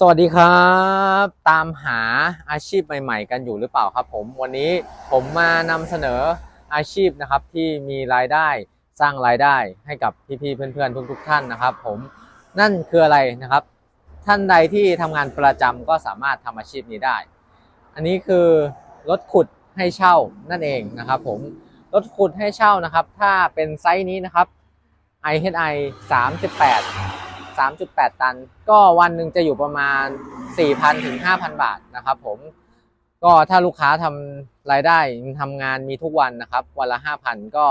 สวัสดีครับ ตามหาอาชีพใหม่ๆ กันอยู่หรือเปล่าครับผมวันนี้ผมมานำเสนออาชีพนะครับที่มีรายได้สร้างรายได้ให้กับพี่ๆเพื่อนๆทุกๆ ท่านนะครับ ผมนั่นคืออะไรนะครับ ท่านใดที่ทำงานประจำก็สามารถทำอาชีพนี้ได้ อันนี้คือรถขุดให้เช่านั่นเองนะครับ ผมรถขุดให้เช่านะครับ ถ้าเป็นไซส์นี้นะครับ IHI 38 3.8 ตัน ก็วันหนึ่งจะอยู่ประมาณ 4,000ถึง5,000 บาทนะครับผมก็ถ้าลูกค้าทำรายได้ทำงานมีทุกวันนะครับ วันละ 5,000 ก็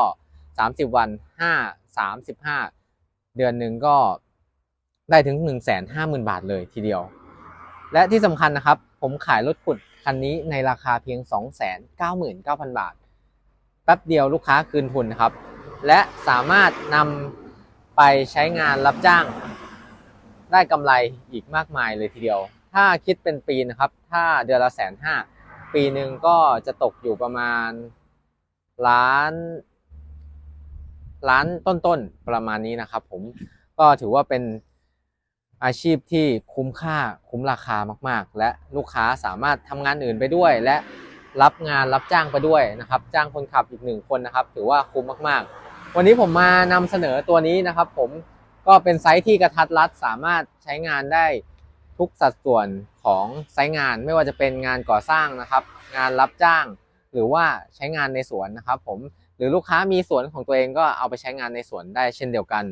30 วัน 5 35 เดือนหนึ่งก็ได้ถึง 150,000 บาทเลยทีเดียว และที่สำคัญนะครับ ผมขายรถขุดคันนี้ในราคาเพียง 299,000 บาท แป๊บเดียวลูกค้าคืนทุนนะครับ และสามารถนำไปใช้งานรับจ้าง ได้กำไรอีกมากมายเลยทีเดียว ถ้าคิดเป็นปีนะครับ ถ้าเดือนละแสนห้าปีหนึ่งก็จะตกอยู่ประมาณล้านล้านต้นๆประมาณนี้นะครับ ผมก็ถือว่าเป็นอาชีพที่คุ้มค่าคุ้มราคามาก ๆ และลูกค้าสามารถทำงานอื่นไปด้วย และรับงานรับจ้างไปด้วยนะครับ จ้างคนขับอีกหนึ่งคนนะครับ ถือว่าคุ้มมาก ๆ วันนี้ผมมานำเสนอตัวนี้นะครับ ผม ก็เป็นไซส์ที่กระทัดรัดสามารถใช้งานได้ทุกสัดส่วนของไซส์งานไม่ว่าจะเป็นงานก่อสร้างนะครับ งานรับจ้าง หรือว่าใช้งานในสวนนะครับ ผมหรือลูกค้ามีสวนของตัวเองก็เอาไปใช้งานในสวนได้เช่นเดียวกัน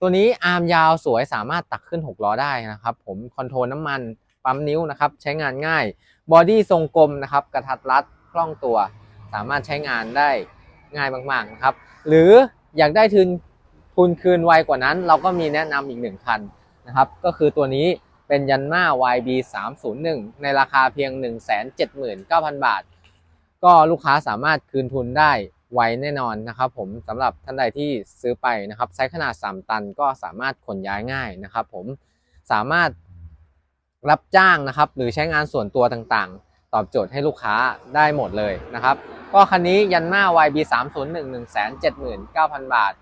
ตัวนี้อาร์มยาวสวยสามารถตักขึ้น 6 ล้อได้นะครับ ผมคอนโทรลน้ำมันปั๊มนิ้วนะครับ ใช้งานง่ายบอดี้ทรงกลมนะครับ กระทัดรัดคล่องตัว สามารถใช้งานได้ง่ายมากๆนะครับ หรืออยากได้ทุน ทุนคืนไวกว่านั้น เราก็มีแนะนำอีกหนึ่งคันนะครับ ก็คือตัวนี้เป็นยันมา YB 301ในราคาเพียง 179,000 บาท ก็ลูกค้าสามารถคืนทุนได้ไวแน่นอนนะครับผมสำหรับท่านใดที่ซื้อไปนะครับไซส์ขนาด 3 ตันก็สามารถขนย้ายง่ายนะครับ ผมสามารถรับจ้างนะครับ หรือใช้งานส่วนตัวต่างๆ ตอบโจทย์ให้ลูกค้าได้หมดเลยนะครับ ก็คันนี้ยันมา YB 301 179,000 บาท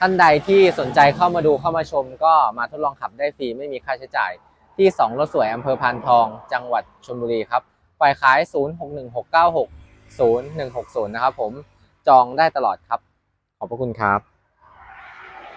ท่านใดที่สนใจเข้ามาดูเข้ามาชม ก็มาทดลองขับได้ฟรีไม่มีค่าใช้จ่าย ที่ 2 รถสวยอำเภอพานทอง จังหวัดชลบุรีครับฝ่ายขาย 0616960160 นะครับผมจองได้ตลอดครับ ขอบพระคุณครับ